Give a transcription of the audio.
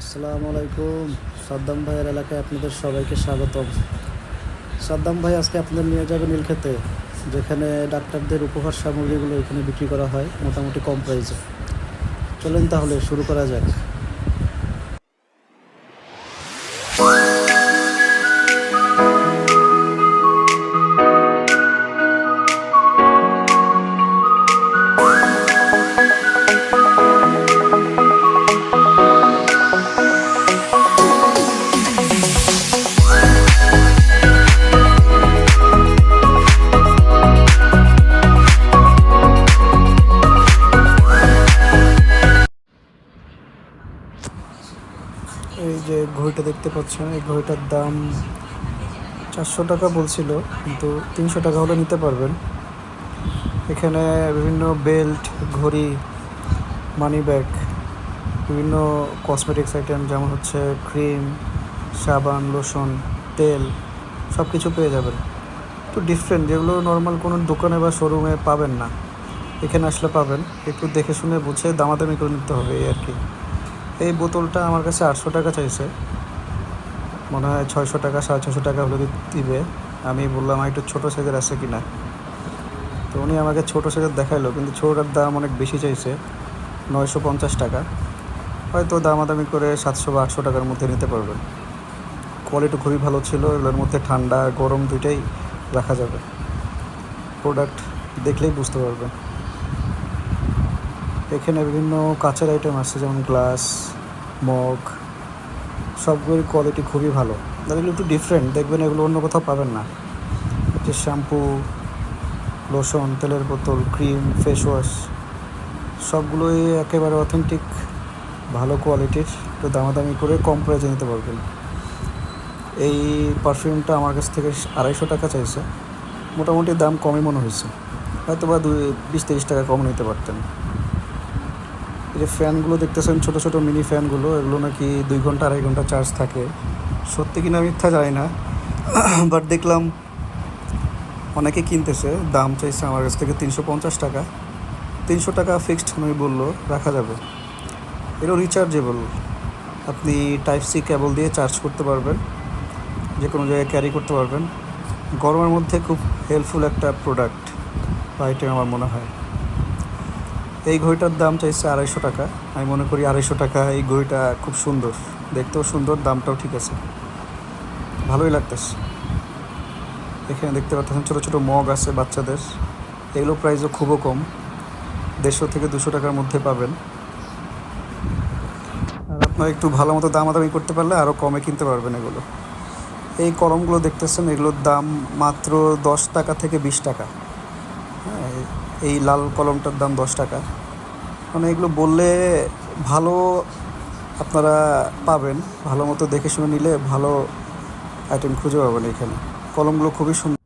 আসসালামু আলাইকুম। সাদ্দাম ভাইয়ের এলাকায় আপনাদের সবাইকে স্বাগতম। সাদ্দাম ভাই, আজকে আপনাদের নিয়ে যাবে নীলক্ষেতে, যেখানে ডাক্তারদের উপহার সামগ্রীগুলো এখানে বিক্রি করা হয়, মোটামুটি কম প্রাইসে চলেন তাহলে, শুরু করা যাক। এই যে ঘড়িটা দেখতে পাচ্ছেন, এই ঘড়িটার দাম চারশো টাকা বলছিল, কিন্তু তিনশো টাকা হলে নিতে পারবেন। এখানে বিভিন্ন বেল্ট, ঘড়ি মানি ব্যাগ বিভিন্ন কসমেটিক্স আইটেম যেমন হচ্ছে ক্রিম সাবান লোশন তেল সব কিছু পেয়ে যাবেন। একটু ডিফারেন্ট যেগুলো নর্মাল কোনো দোকানে বা শোরুমে পাবেন না। এখানে আসলে পাবেন, একটু দেখে শুনে বুঝে দামাদামি করে নিতে হবে, এই আর কি। এই বোতলটা আমার কাছে আটশো টাকা চাইছে। মনে হয় ছয়শো টাকা, সাড়ে ছশো টাকা হলে দিবে। আমি বললাম একটু ছোটো সাইজের আছে কি না তো উনি আমাকে ছোটো সাইজের দেখাইলো, কিন্তু ছোটোটার দাম অনেক বেশি চাইছে, নয়শো পঞ্চাশ টাকা। হয়তো দামাদামি করে সাতশো বা আটশো টাকার মধ্যে নিতে পারবেন। কোয়ালিটি খুবই ভালো ছিল, এগুলোর মধ্যে ঠান্ডা, গরম দুইটাই রাখা যাবে। প্রোডাক্ট দেখলেই বুঝতে পারবেন। এখানে বিভিন্ন কাঁচের আইটেম আছে, যেমন গ্লাস মগ, সবগুলোর কোয়ালিটি খুবই ভালো। এগুলো একটু ডিফারেন্ট দেখবেন এগুলো অন্য কোথাও পাবেন না। যে শ্যাম্পু লোশন তেলের বোতল ক্রিম ফেস ওয়াশ সবগুলোই একেবারে অথেন্টিক ভালো কোয়ালিটির একটু দামাদামি করে কম প্রাইজে নিতে পারবেন। এই পারফিউমটা আমার কাছ থেকে আড়াইশো টাকা চাইছে। মোটামুটি দাম কমই মনে হয়েছে। হয়তো বা দুই, বিশ, তিরিশ টাকা কম নিতে পারতেন। যে ফ্যানগুলো দেখতেছেন, ছোট ছোট মিনি ফ্যানগুলো, এগুলো নাকি দুই ঘণ্টা, আড়াই ঘণ্টা চার্জ থাকে। সত্যি কিনা মিথ্যা যায় না বাট দেখলাম অনেকে কিনতেছে, দাম চাইছে আমার কাছ থেকে তিনশো পঞ্চাশ টাকা। তিনশো টাকা ফিক্সড আমি বলল, রাখা যাবে। এগুলো রিচার্জেবল আপনি টাইপ সি কেবল দিয়ে চার্জ করতে পারবেন, যে কোনো জায়গায় ক্যারি করতে পারবেন। গরমের মধ্যে খুব হেল্পফুল একটা প্রোডাক্ট বা আইটেম আমার মনে হয়। এই ঘড়িটার দাম চাইছে আড়াইশো টাকা। আমি মনে করি আড়াইশো টাকা এই ঘড়িটা খুব সুন্দর। দেখতেও সুন্দর, দামটাও ঠিক আছে। ভালোই লাগতেছে। এখানে দেখতে পাচ্ছেন ছোটো ছোটো মগ আছে বাচ্চাদের। এগুলো প্রাইসও খুবও কম। দেড়শো থেকে দুশো টাকার মধ্যে পাবেন। আর আপনারা একটু ভালো মতো দামাদামি করতে পারলে আরও কমে কিনতে পারবেন এগুলো। এই কলমগুলো দেখতেছেন, এগুলোর দাম মাত্র দশ টাকা থেকে বিশ টাকা। এই লাল কলমটার দাম দশ টাকা। মানে এগুলো বললে ভালো আপনারা পাবেন, ভালো মতো দেখে শুনে নিলে ভালো আইটেম খুঁজে পাবেন এখানে। কলমগুলো খুবই সুন্দর